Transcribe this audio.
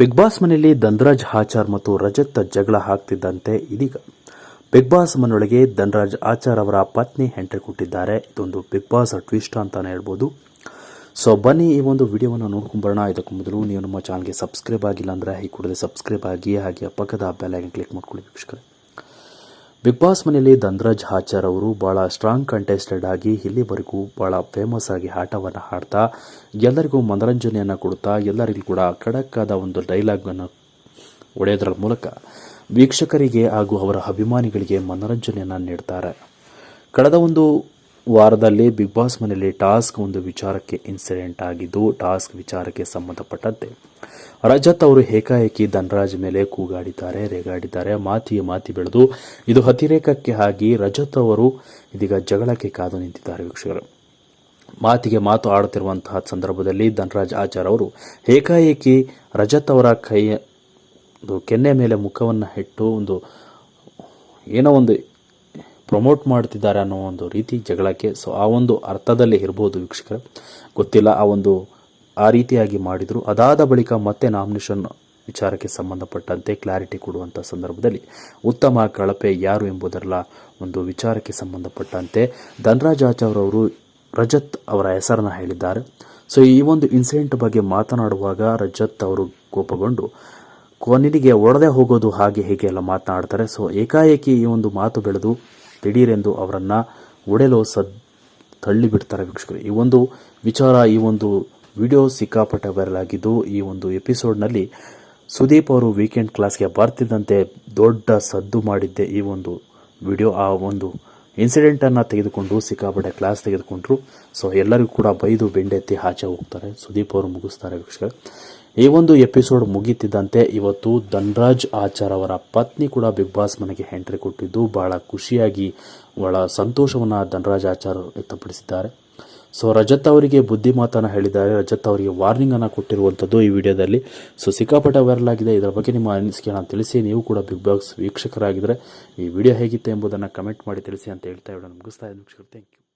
Big boss ಮನೆಯಲ್ಲಿ ಧನ್ರಾಜ್, ಆಚಾರ್ ಮತ್ತು ರಜತ್ ಜಗಳ ಹಾಕ್ತಿದ್ದಂತೆ ಇದೀಗ. ಬಿಗ್ ಬಾಸ್ ಮನೆಯೊಳಗೆ ಧನ್ರಾಜ್, ಆಚಾರ್ ಅವರ ಪತ್ನಿ ಎಂಟ್ರಿ ಕೊಟ್ಟಿದ್ದಾರೆ. ಇದೊಂದು ಬಿಗ್ ಬಾಸ್ ಟ್ವಿಸ್ಟ್ ಅಂತಾನೆ ಹೇಳ್ಬೋದು. ಸೊ ಬನ್ನಿ ಈ ಒಂದು ವಿಡಿಯೋವನ್ನು ನೋಡ್ಕೊಂಬರೋಣ ಇದಕ್ಕೂ ಮೊದಲು ನೀವು ನಮ್ಮ ಚಾನಲ್ಗೆ ಸಬ್ಸ್ಕ್ರೈಬ್ ಆಗಿಲ್ಲ ಅಂದರೆ ಈ ಕೂಡಲೇ ಸಬ್ಸ್ಕ್ರೈಬ್ ಆಗಿ ಹಾಗೆ ಪಕ್ಕದ ಬೆಲ್ ಐಕನ್ ಕ್ಲಿಕ್ ಮಾಡ್ಕೊಳ್ಳಿ ವೀಕ್ಷಕರೇ. ಬಿಗ್ ಬಾಸ್ ಮನೆಯಲ್ಲಿ ಧನ್ರಾಜ್ ಆಚಾರ್ ಅವರು ಭಾಳ ಸ್ಟ್ರಾಂಗ್ ಕಂಟೆಸ್ಟೆಡ್ ಆಗಿ ಇಲ್ಲಿವರೆಗೂ ಭಾಳ ಫೇಮಸ್ ಆಗಿ ಆಟವನ್ನು ಹಾಡ್ತಾ ಎಲ್ಲರಿಗೂ ಮನರಂಜನೆಯನ್ನು ಕೊಡ್ತಾ, ಎಲ್ಲರಿಗೂ ಕೂಡ ಖಡಕ್ ಆದ ಒಂದು ಡೈಲಾಗನ್ನು ಒಡೆಯೋದ್ರ ಮೂಲಕ ವೀಕ್ಷಕರಿಗೆ ಹಾಗೂ ಅವರ ಅಭಿಮಾನಿಗಳಿಗೆ ಮನರಂಜನೆಯನ್ನು ನೀಡ್ತಾರೆ. ಕಳೆದ ಒಂದು ವಾರದಲ್ಲಿ ಬಿಗ್ ಬಾಸ್ ಮನೆಯಲ್ಲಿ ಟಾಸ್ಕ್ ಒಂದು ವಿಚಾರಕ್ಕೆ ಇನ್ಸಿಡೆಂಟ್ ಆಗಿದ್ದು, ಟಾಸ್ಕ್ ವಿಚಾರಕ್ಕೆ ಸಂಬಂಧಪಟ್ಟಂತೆ ರಜತ್ ಅವರು ಏಕಾಏಕಿ ಧನರಾಜ್ ಮೇಲೆ ಕೂಗಾಡಿದ್ದಾರೆ, ರೇಗಾಡಿದ್ದಾರೆ. ಮಾತಿಗೆ ಮಾತಿ ಬೆಳೆದು ಇದು ಅತಿರೇಕಕ್ಕೆ ಆಗಿ ರಜತ್ ಅವರು ಇದೀಗ ಜಗಳಕ್ಕೆ ಕಾದು ನಿಂತಿದ್ದಾರೆ ವೀಕ್ಷಕರು. ಮಾತಿಗೆ ಮಾತು ಆಡುತ್ತಿರುವಂತಹ ಸಂದರ್ಭದಲ್ಲಿ ಧನರಾಜ್ ಆಚಾರ್ ಅವರು ಏಕಾಏಕಿ ರಜತ್ ಅವರ ಕೈ, ಒಂದು ಕೆನ್ನೆ ಮೇಲೆ ಮುಖವನ್ನು ಇಟ್ಟು ಒಂದು ಏನೋ ಒಂದು ಪ್ರಮೋಟ್ ಮಾಡ್ತಿದ್ದಾರೆ ಅನ್ನೋ ಒಂದು ರೀತಿ ಜಗಳಕ್ಕೆ. ಸೊ ಆ ಒಂದು ಅರ್ಥದಲ್ಲಿ ಇರ್ಬೋದು ವೀಕ್ಷಕರ. ಗೊತ್ತಿಲ್ಲ, ಆ ಒಂದು ಆ ರೀತಿಯಾಗಿ ಮಾಡಿದರು. ಅದಾದ ಬಳಿಕ ಮತ್ತೆ ನಾಮಿನೇಷನ್ ವಿಚಾರಕ್ಕೆ ಸಂಬಂಧಪಟ್ಟಂತೆ ಕ್ಲಾರಿಟಿ ಕೊಡುವಂಥ ಸಂದರ್ಭದಲ್ಲಿ ಉತ್ತಮ ಕಳಪೆ ಯಾರು ಎಂಬುದರಲ್ಲ ಒಂದು ವಿಚಾರಕ್ಕೆ ಸಂಬಂಧಪಟ್ಟಂತೆ ಧನರಾಜ್ ಆಚಾರ್ಯವರು ರಜತ್ ಅವರ ಹೆಸರನ್ನು ಹೇಳಿದ್ದಾರೆ. ಸೊ ಈ ಒಂದು ಇನ್ಸಿಡೆಂಟ್ ಬಗ್ಗೆ ಮಾತನಾಡುವಾಗ ರಜತ್ ಅವರು ಕೋಪಗೊಂಡು ಕೊನೆಗೆ ಒಡೆದೇ ಹೋಗೋದು ಹಾಗೆ ಹೀಗೆ ಎಲ್ಲ ಮಾತನಾಡ್ತಾರೆ. ಸೊ ಏಕಾಏಕಿ ಈ ಒಂದು ಮಾತು ಬೆಳೆದು ದಿಢೀರೆಂದು ಅವರನ್ನು ಒಡೆಯಲು ಸದ್, ತಳ್ಳಿಬಿಡ್ತಾರೆ ವೀಕ್ಷಕರು. ಈ ಒಂದು ವಿಚಾರ, ಈ ಒಂದು ವಿಡಿಯೋ ಸಿಕ್ಕಾಪಟ್ಟೆ ವೈರಲ್ ಆಗಿದ್ದು, ಈ ಒಂದು ಎಪಿಸೋಡ್ನಲ್ಲಿ ಸುದೀಪ್ ಅವರು ವೀಕೆಂಡ್ ಕ್ಲಾಸ್ಗೆ ಬರ್ತಿದ್ದಂತೆ ದೊಡ್ಡ ಸದ್ದು ಮಾಡಿದ್ದೆ ಈ ಒಂದು ವಿಡಿಯೋ ಆ ಒಂದು ಇನ್ಸಿಡೆಂಟನ್ನು ತೆಗೆದುಕೊಂಡು ಸಿಕ್ಕಾಪಟ್ಟೆ ಕ್ಲಾಸ್ ತೆಗೆದುಕೊಂಡ್ರು. ಸೊ ಎಲ್ಲರಿಗೂ ಕೂಡ ಬೈದು ಬೆಂಡೆತ್ತಿ ಆಚೆ ಹೋಗ್ತಾರೆ. ಸುದೀಪ್ ಅವರು ಮುಗಿಸ್ತಾರೆ ವೀಕ್ಷಕರು. ಈ ಒಂದು ಎಪಿಸೋಡ್ ಮುಗೀತಿದ್ದಂತೆ ಇವತ್ತು ಧನ್ರಾಜ್ ಆಚಾರ್ ಅವರ ಪತ್ನಿ ಕೂಡ ಬಿಗ್ ಬಾಸ್ ಮನೆಗೆ ಎಂಟ್ರಿ ಕೊಟ್ಟಿದ್ದು. ಬಹಳ ಖುಷಿಯಾಗಿ, ಬಹಳ ಸಂತೋಷವನ್ನು ಧನ್ರಾಜ್ ಆಚಾರ್ ವ್ಯಕ್ತಪಡಿಸಿದ್ದಾರೆ. ಸೊ ರಜತ್ ಅವರಿಗೆ ಬುದ್ಧಿ ಮಾತನ್ನು ಹೇಳಿದ್ದಾರೆ. ರಜತ್ ಅವರಿಗೆ ವಾರ್ನಿಂಗ್ ಅನ್ನು ಕೊಟ್ಟಿರುವಂಥದ್ದು ಈ ವಿಡಿಯೋದಲ್ಲಿ. ಸೊ ಸಿಕ್ಕಾಪಟ್ಟೆ ವೈರಲ್ ಆಗಿದೆ. ಇದರ ಬಗ್ಗೆ ನಿಮ್ಮ ಅನಿಸಿಕೆಯನ್ನು ತಿಳಿಸಿ. ನೀವು ಕೂಡ ಬಿಗ್ ಬಾಸ್ ವೀಕ್ಷಕರಾಗಿದ್ದರೆ ಈ ವಿಡಿಯೋ ಹೇಗಿತ್ತು ಎಂಬುದನ್ನು ಕಮೆಂಟ್ ಮಾಡಿ ತಿಳಿಸಿ ಅಂತ ಹೇಳ್ತಾ ಹೇಳೋಣ ಮುಗಿಸ್ತಾ ಇದ್ದೀನಿ ಥ್ಯಾಂಕ್ ಯು